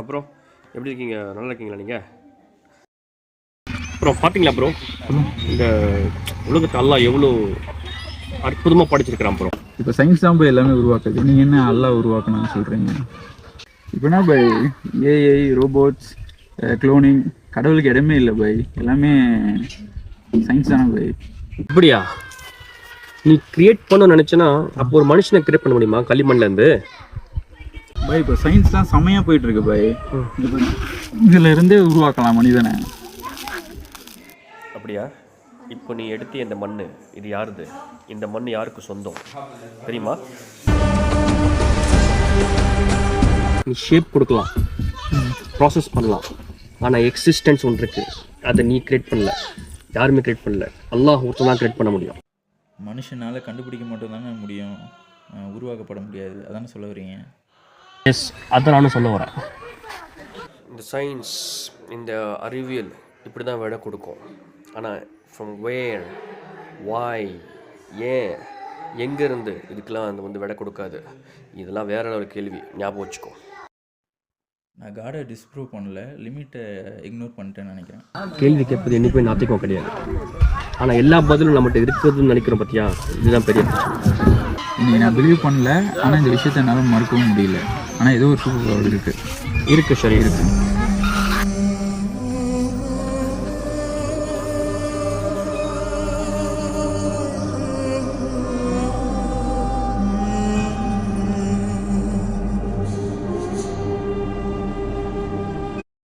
அப்புறம் எப்படி இருக்கீங்க? நல்லா இருக்கீங்களா நீங்கள் அப்புறம் பார்த்தீங்களா ப்ரோ இந்த உலகத்தை அல்லாஹ் எவ்வளோ அற்புதமாக படிச்சிருக்கிறான் ப்ரோ இப்போ சயின்ஸ் தான் போய் எல்லாமே உருவாக்குது. நீங்கள் என்ன அல்லா உருவாக்கணும்னு சொல்கிறீங்க இப்போனா பை ஏஐ ரோபோட்ஸ் க்ளோனிங் கடவுளுக்கு இடமே இல்லை பை எல்லாமே சயின்ஸ் தானே பை அப்படியா? நீ கிரியேட் பண்ண நினச்சேன்னா அப்போ ஒரு மனுஷனை கிரியேட் பண்ண முடியுமா? களிமண்லேருந்து பை இப்போ சயின்ஸ் தான் செம்மையாக போயிட்டு இருக்கு பை. இதுல இருந்தே உருவாக்கலாம் மனிதனை. அப்படியா? இப்போ நீ எடுத்து இந்த மண் இது யாருது? இந்த மண் யாருக்கு சொந்தம்? தெரியுமா? நீ ஷேப் கொடுக்கலாம். ப்ராசஸ் பண்ணலாம். ஆனால் எக்ஸிஸ்டன்ஸ் ஒன்று இருக்கு. அதை நீ கிரியேட் பண்ணல. யாருமே கிரியேட் பண்ணல. அல்லாஹ் ஒருத்தன் தான் கிரியேட் பண்ண முடியும். மனுஷனால் கண்டுபிடிக்க மட்டும் தானே முடியும் உருவாக்கப்பட முடியாது. அதானே சொல்ல வரீங்க எஸ் அதை நானும் சொல்ல வரேன். இந்த சயின்ஸ் இந்த அறிவியல் இப்படி தான் விட கொடுக்கும். ஆனால் ஃப்ரம் வேர் வாய் ஏன் எங்கேருந்து இதுக்கெல்லாம் அந்த வந்து விட கொடுக்காது. இதெல்லாம் வேற ஒரு கேள்வி. ஞாபகம் வச்சுக்கோ. நான் காடை டிஸ்ப்ரூவ் பண்ணல லிமிட்டை இக்னோர் பண்ணிட்டேன்னு நினைக்கிறேன். கேள்வி கேட்பது என்றைக்குமே நாத்திகம் கிடையாது. ஆனால் எல்லா பதிலும் நம்மகிட்ட இருக்குதுன்னு நினைக்கிறோம் பார்த்தியா இதுதான் பெரிய இன்னைக்கு நான் பிலீவ் பண்ணல ஆனால் இந்த விஷயத்த என்னால் மறுக்கவும் முடியல. ஆனால் ஏதோ ஒரு சூப்பர் பவர் இருக்குது இருக்கு சரி இருக்கு.